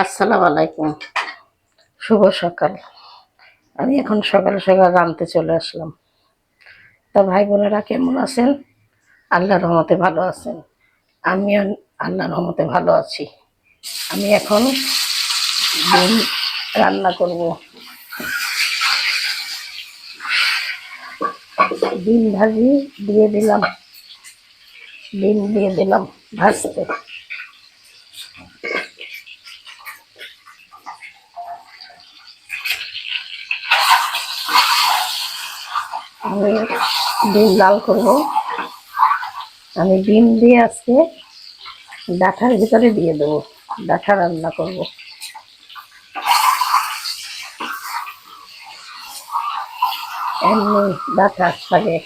আসসালামু আলাইকুম। শুভ সকাল। আমি এখন সকাল সকাল রানতে চলে আসলাম। তা ভাই বোনেরা কেমন আছেন? আল্লাহর রহমতে ভালো আছেন। আমিও আল্লাহর রহমতে ভালো আছি। আমি এখন ডিম রান্না করব। ডিম ভাজি দিয়ে দিলাম। ডিম দিয়ে দিলাম ভাজতে। আমি ডিম লাল করব। আমি ডিম দিয়ে আজকে ডাঁটার ভিতরে দিয়ে দেবো। ডাঁটা রান্না করব। এমনি ডাঁটা শাকে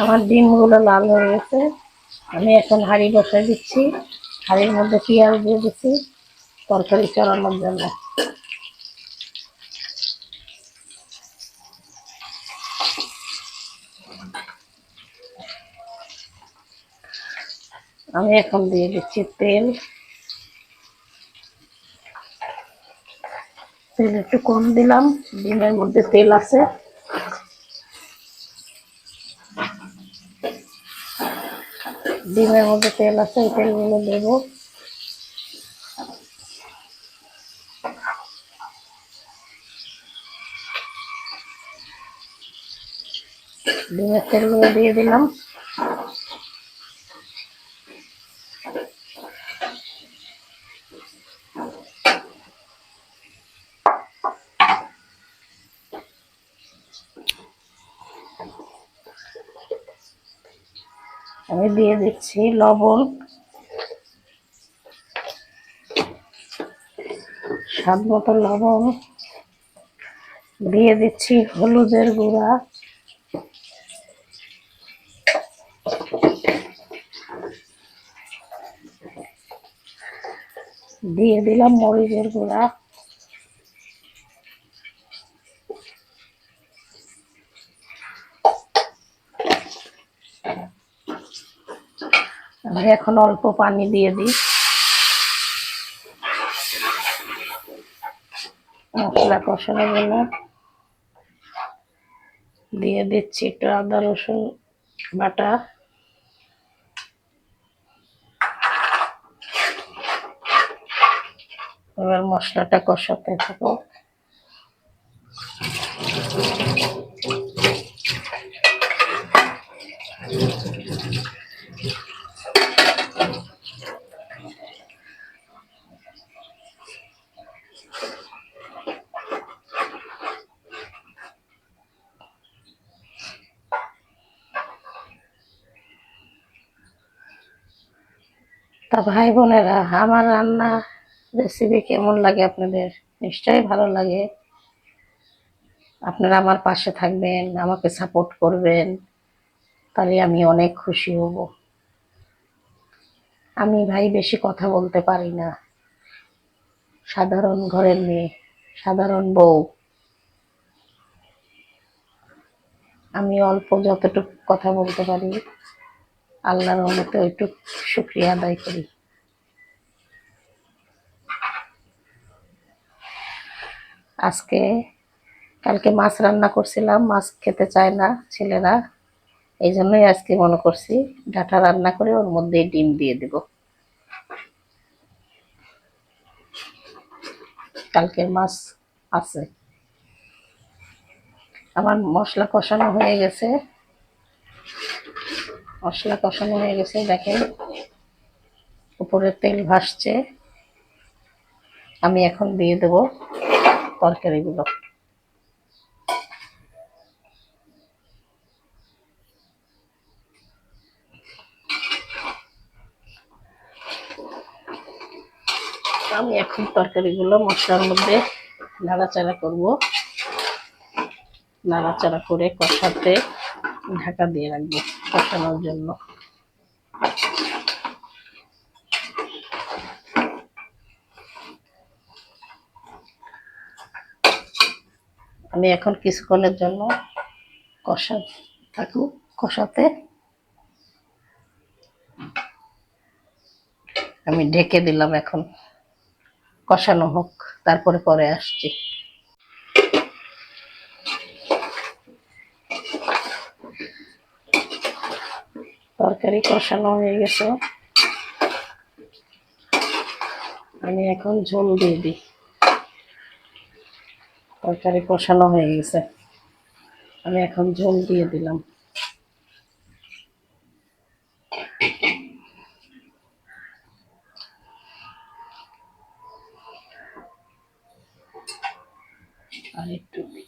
আমার ডিমগুলো লাল হয়ে গেছে। আমি এখন হাঁড়ি বসাই দিচ্ছি। হাঁড়ির মধ্যে পেঁয়াজ দিয়ে দিচ্ছি। তরকারি চড়ানোর জন্য। আমি এখন দিয়ে দিচ্ছি তেল। তেল একটু কম দিলাম। ডিমের মধ্যে তেল আছে। ডিমের মধ্যে তেল আছে এই তেলগুলো দেবো। ডিমের তেলগুলো দিয়ে দিলাম। আমি দিয়ে দিচ্ছি লবণ, স্বাদ মতো লবণ, দিয়ে দিচ্ছি হলুদের গুঁড়া, দিয়ে দিলাম মরিচের গুঁড়া। আমি এখন অল্প পানি দিয়ে দিই। মশলা কষানো জন্য দিয়ে দিচ্ছি একটু আদা, রসুন বাটা। এবার মশলাটা কষাতে থাকো। তা ভাই বোনেরা, আমার রান্না রেসিপি কেমন লাগে আপনাদের? নিশ্চয়ই ভালো লাগে। আপনারা আমার পাশে থাকবেন, আমাকে সাপোর্ট করবেন, তাহলে আমি অনেক খুশি হব। আমি ভাই বেশি কথা বলতে পারি না। সাধারণ ঘরের মেয়ে, সাধারণ বউ। আমি অল্প যতটুকু কথা বলতে পারি আল্লাহর রহমতে ওইটুক শুক্রিয়া আদায় করি। আজকে, কালকে মাছ রান্না করছিলাম, মাছ খেতে চায় না ছেলেরা এই জন্যই আজকে মনে করছি ডাটা রান্না করে ওর মধ্যে ডিম দিয়ে দেব। কালকের মাছ আছে। আমার মশলা কষানো হয়ে গেছে। মশলা কষানো হয়ে গেছে, দেখেন। উপরে তেল ভাসছে। আমি এখন দিয়ে দেব তরকারিগুলো। আমি এখন তরকারিগুলো মশলার মধ্যে নাড়াচাড়া করব। নাড়াচাড়া করে কষাতে ঢাকা দিয়ে রাখব। কষানোর জন্য। আমি এখন কিছুক্ষণের জন্য কষা থাকুক কষাতে। আমি ঢেকে দিলাম এখন। কষানো হোক, তারপরে পরে আসছি। তরকারি কষানো হয়ে গেছে। আমি এখন ঝোল দিয়ে দিই। তরকারি কষানো হয়ে গেছে। আমি এখন ঝোল দিয়ে দিলাম। আর একটু দিই।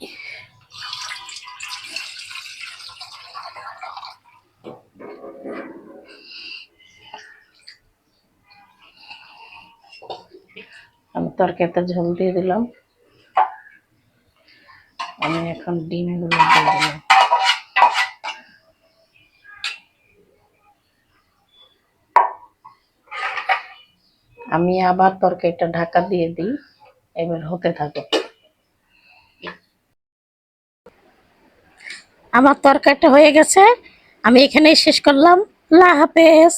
আমি তরকারিতে ঝোল দিয়ে দিলাম। আমি এখন ডিমগুলো দিয়ে দিলাম। আমি আবার তরকারিটা ঢাকা দিয়ে দিই, এবার হতে থাকে। আমার তরকারিটা হয়ে গেছে, আমি এখানেই শেষ করলাম। আল্লাহ হাফেজ।